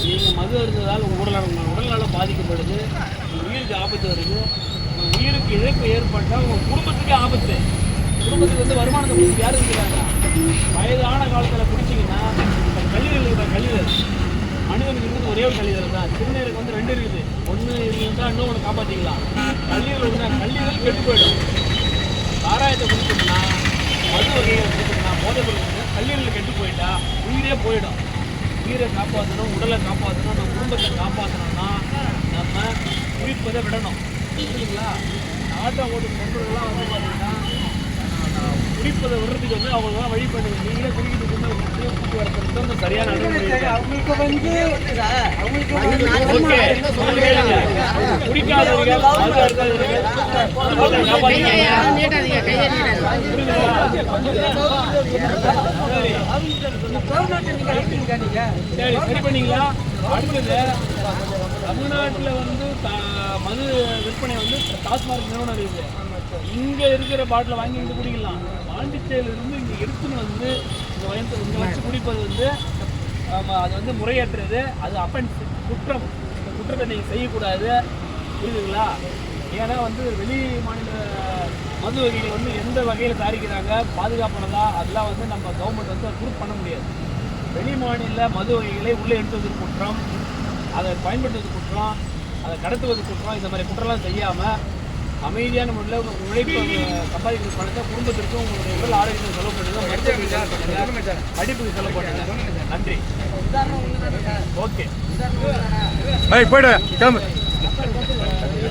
நீங்கள் மது அருந்ததால் உங்கள் உடல் உடல்நலம் பாதிக்கப்படுது உயிருக்கு ஆபத்து வருது உயிருக்கு இழப்பு ஏற்பட்டால் உங்கள் குடும்பத்துக்கே ஆபத்து. குடும்பத்துக்கு வந்து வருமானத்தை கொடுத்து யார் இருக்கிறாங்க வயதான காலத்தில் குடிச்சிங்கன்னா இந்த கல்லீரல் இருக்கிற கல்லீரல். மனிதனுக்கு இருக்குது ஒரே ஒரு கல்லீரல் தான். சிறுநீருக்கு வந்து ரெண்டு இருக்குது. ஒன்று இருந்தால் இன்னும் ஒன்று காப்பாற்றிக்கலாம் கல்லீரல் இருந்தால் கல்லீரல் கெட்டு போயிடும். சாராயத்தை குடிச்சோம்னா மது வகையை குடிச்சோம்னா போதை பொருள் கல்லீரல் கெட்டு போயிட்டா உயிரே போயிடும். உயிரை காப்பாற்றணும் உடலை காப்பாற்றணும் நம்ம குடும்பத்தை காப்பாற்றணும்னா நம்ம குடிப்பதை விடணும் புரியுதுங்களா நாட்டை ஓட்டு மெம்பர்கள்லாம் வந்து பார்த்தீங்கன்னா குடிப்பதை விடுறதுக்கு வந்து அவங்களாம் வழி பண்ணுங்க நீங்களே வந்து ஒரு முக்கிய போக்குவரத்து வந்து சரியான. அவங்களுக்கு வந்து அவங்களுக்கு. குடிக்காதவர்கள் காப்பாற்றுங்க. சரி சரி பண்ணீங்களா? அடுத்தது தமிழ்நாட்டில் வந்து த- மது விற்பனை வந்து டாஸ்மாக் நிறுவனம் இருக்குது இங்கே இருக்கிற பாட்டில் வாங்கி இங்கே குடிக்கலாம். பாண்டிச்சேரியிலிருந்து இங்கே எடுத்துன்னு வந்து இங்கே வயசு இங்கே வச்சு குடிப்பது வந்து அது வந்து முறையற்றது. அது அஃபென்ஸ் குற்றம். இந்த குற்றத்தை நீங்கள் செய்யக்கூடாது. புரியுதுங்களா? ஏன்னா வந்து வெளி மாநில மது வகைகள் வந்து எந்த வகையில் தயாரிக்கிறாங்க பாதுகாப்பானதா அதெல்லாம் வந்து நம்ம கவர்மெண்ட் வந்து ப்ரூவ் பண்ண முடியாது. வெளி மாநில மது வகைகளை உள்ளே எடுத்துவது குற்றம் அதை பயன்படுத்துவது குற்றம் அதை கடத்துவது குற்றம் இந்த மாதிரி குற்றம்லாம் செய்யாமல் அமைதியான முறையில் உங்கள் உழைப்பு சம்பாதிக்கிற பணத்தை குடும்பத்திற்கும் உங்களுடைய உடல் ஆரோக்கியத்தை செலவு பண்ணுங்க படிப்புக்கு செலவு பண்ணுங்க. நன்றி. ஓகே. ஏய் போயிடு. கிளம்பு.